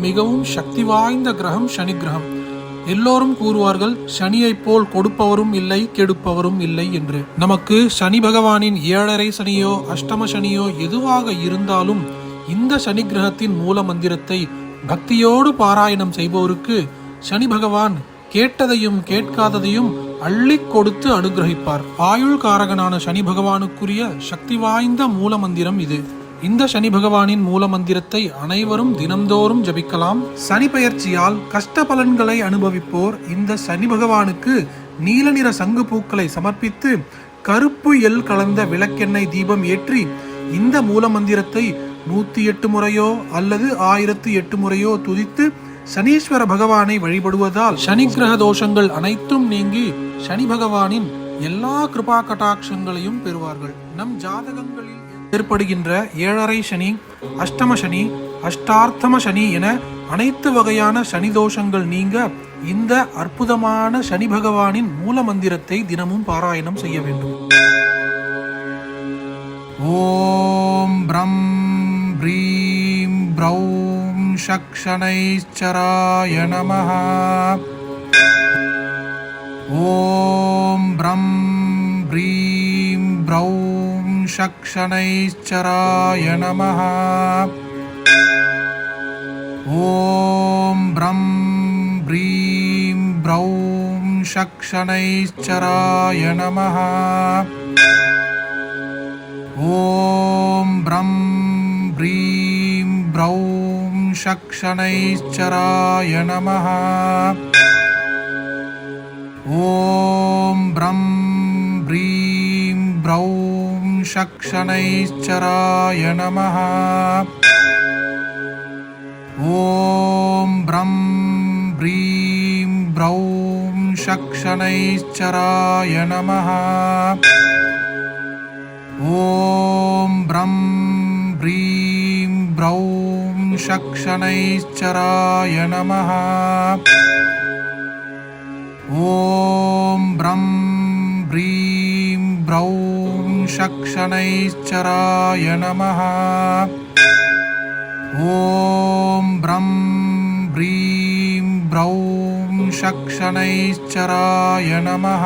மிகவும் சக்தி வாய்ந்த கிரகம் சனி கிரகம். எல்லோரும் கூறுவார்கள் சனியைப் போல் கொடுப்பவரும் இல்லை கெடுப்பவரும் இல்லை என்று. நமக்கு சனி பகவானின் ஏழரை சனியோ அஷ்டம சனியோ எதுவாக இருந்தாலும் இந்த சனி கிரகத்தின் மூல மந்திரத்தை பக்தியோடு பாராயணம் செய்பவருக்கு சனி பகவான் கேட்டதையும் கேட்காததையும் அள்ளிக் கொடுத்து அனுகிரகிப்பார். ஆயுள் காரகனான சனி பகவானுக்குரிய சக்தி வாய்ந்த மூல மந்திரம் இது. இந்த சனி பகவானின் மூல மந்திரத்தை அனைவரும் தினம்தோறும் ஜபிக்கலாம். சனி பயிற்சியால் கஷ்ட பலன்களை அனுபவிப்போர் இந்த சனி பகவானுக்கு நீல நிற சங்கு பூக்களை சமர்ப்பித்து கருப்பு எல் கலந்த விளக்கெண்ணெய் தீபம் ஏற்றி இந்த மூல மந்திரத்தை நூத்தி எட்டு முறையோ அல்லது ஆயிரத்து எட்டு முறையோ துதித்து சனீஸ்வர பகவானை வழிபடுவதால் சனி கிரக தோஷங்கள் அனைத்தும் நீங்கி சனி பகவானின் எல்லா கிருபா கட்டாட்சங்களையும் பெறுவார்கள். நம் ஜாதகங்களில் ஏற்படுகின்ற ஏழரை சனி அஷ்டம சனி அஷ்டார்த்தம சனி என அனைத்து வகையான சனி தோஷங்கள் நீங்க இந்த அற்புதமான சனி பகவானின் மூல மந்திரத்தை தினமும் பாராயணம் செய்ய வேண்டும். ஓம் பிரம் ப்ரீம் ப்ரௌம் சக்ஷனைச்சராய நமஹா. ஓம் பிரம் ப்ரீம் ப்ரௌம் शक्षनैश्चराय नमः। ॐ ब्रं ब्रीं ब्रौं शक्षनैश्चराय नमः। ॐ ब्रं ब्रीं ब्रौं शक्षनैश्चराय नमः। ॐ ब्रं ब्रीं ब्रौं शक्षनैश्चराय नमः। ॐ ब्रं ब्रीं ब्रौं शक्षनैश्चराय नमः। ॐ ब्रं ब्रीं ब्रौं शक्षनैश्चराय नमः। ॐ ब्रं ब्रीं ब्रौं शक्षनैश्चराय नमः ॐ ब्रं ब्रीं ब्रौं शक्षनैश्चराय नमः